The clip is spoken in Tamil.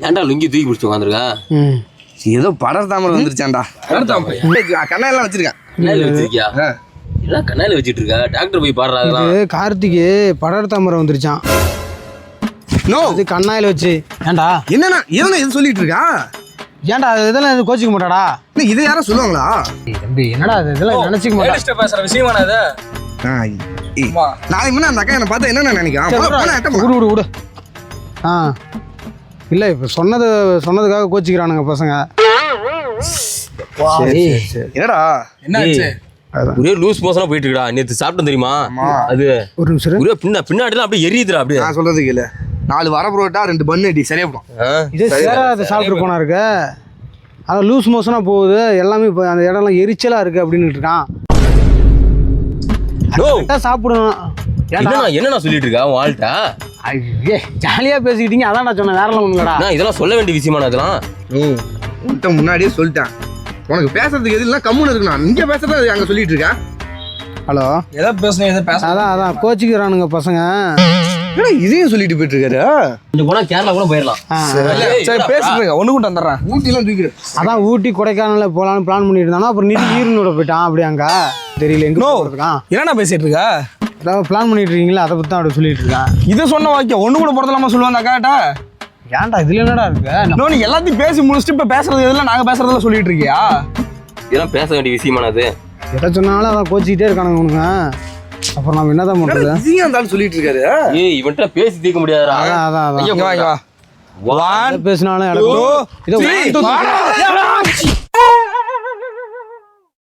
ஏன்டா லுங்கி தூக்கி பிடிச்சி உட்காந்துருக்கா ம். ஏதோ படர் தாமரை வந்துருச்சாண்டா கண்ணாயெல்லாம் வச்சிருக்கேன். கண்ணாடி வச்சிருக்கியா. என்ன கண்ணாடி வச்சிட்டு இருக்க டாக்டர் போய் பாடுறா அதெல்லாம். இது கார்த்திக்கு படர் தாமரை வந்துருச்சான் நோ இது கண்ணாயில் வச்சு. ஏன்டா? என்னண்ணா இவங்க இது சொல்லிட்டு இருக்கா ஏன்டா இதெல்லாம் இது கோச்சிக்க மாட்டாடா? இதை யாரும் சொல்லுவாங்களா? தம்பி என்னடா இது இதெல்லாம் நினைச்சிக்க மாட்டா. பேசுற விஷயமான இது? நாளைக்கு முன்ன அந்த அக்கா என்ன பார்த்தா என்ன நினைக்கிறான். விடு விடு விடு ஆ. இல்லை இப்போ சொன்னது சொன்னதுக்காக கோச்சிக்கிறானுங்க பசங்க. சரி என்னடா? என்னாச்சு? அதான். ஒரே லூஸ் மோசனா போயிட்டு இருக்கடா நேத்து சாப்பிட்டோம் தெரியுமா? அது ஒரு நிமிஷம். ஒரே பின்ன பின்னாடிலாம் அப்படியே எரியுதுடா அப்படியே. நான் சொல்றது கேளு. நாலு வர புரோட்டா ரெண்டு பண்ணு அடி. சரியா போடும்? இதே சேராத சாப்பிட்டு போனா இருக்க? அதான் லூஸ் மோஷனாக போகுது. எல்லாமே இப்போ அந்த இடம்லாம் எரிச்சலாக இருக்குது அப்படின்னு இருக்கான். ஏன்டா? என்னண்ணா என்னண்ணா சொல்லிட்டு இருக்கா? உன் ஆள்கிட்ட? ஐயே ஜாலியாக பேசிக்கிட்டீங்க. அதான் நான் சொன்னேன் வேறலாம் ஒன்றுங்கடா நான் இதெல்லாம் சொல்ல வேண்டிய விஷயமாண்ணா இதெல்லாம். ம் உன்கிட்ட முன்னாடியே சொல்லிட்டேன். உனக்கு பேசுறதுக்கு எது இல்லை கம்முன்னு இருக்கணும் இங்க பேசுறது அங்க சொல்லிட்டு இருக்கா? ஹலோ. எதை பேசுனீங்க எதை பேச அதான் அதான் கோச்சிக்கிறானுங்க பசங்க. ஏன்னா இதையும் சொல்லிட்டு போயிட்டு இருக்காரு கொஞ்சம் போனா கேரளா கூட போயிடலாம் சரி. பேசிட்டு ஒண்ணு கொண்டு வந்துடுறேன். ஊட்டிலாம் தூக்கிடு. அதான் ஊட்டி கொடைக்கானல போகலான்னு பிளான் பண்ணிட்டு இருந்தானோ அப்புறம் நிதி ஈரனோட போயிட்டான் அப்படி அங்க தெரியல எங்க நோ இருக்கான் என்னடா பேசிட்டு இருக்க? அதாவது பிளான் பண்ணிட்டு இருக்கீங்களா அதை பற்றி தான் அப்படி சொல்லிட்டு இருக்கான் இதை சொன்ன வாக்கியம். ஒண்ணு கூட போறதலாமா சொல்லுவாங்க அக்காட்டா. ஏன்டா இதுல என்னடா இருக்கு? நோ நீ எல்லாத்தையும் பேசி முடிச்சுட்டு இப்ப பேசுறது எதுல? நாங்க பேசுறதுல சொல்லிட்டு இருக்கியா இதெல்லாம் பேச வேண்டிய விஷயமானது. எதை சொன்னாலும் அதான் கோச்சிக்கிட்டே இருக்கானுங்க உனக்கு அப்புறம் நம்ம என்னதான் பண்றது? அந்த ஆள் சொல்லிட்டு இருக்காரு ஏய் இவன்கிட்ட பேசி தீர்க்க முடியாதுடா. அதான் அதான் அதான். இங்க வா, பேசினாலும்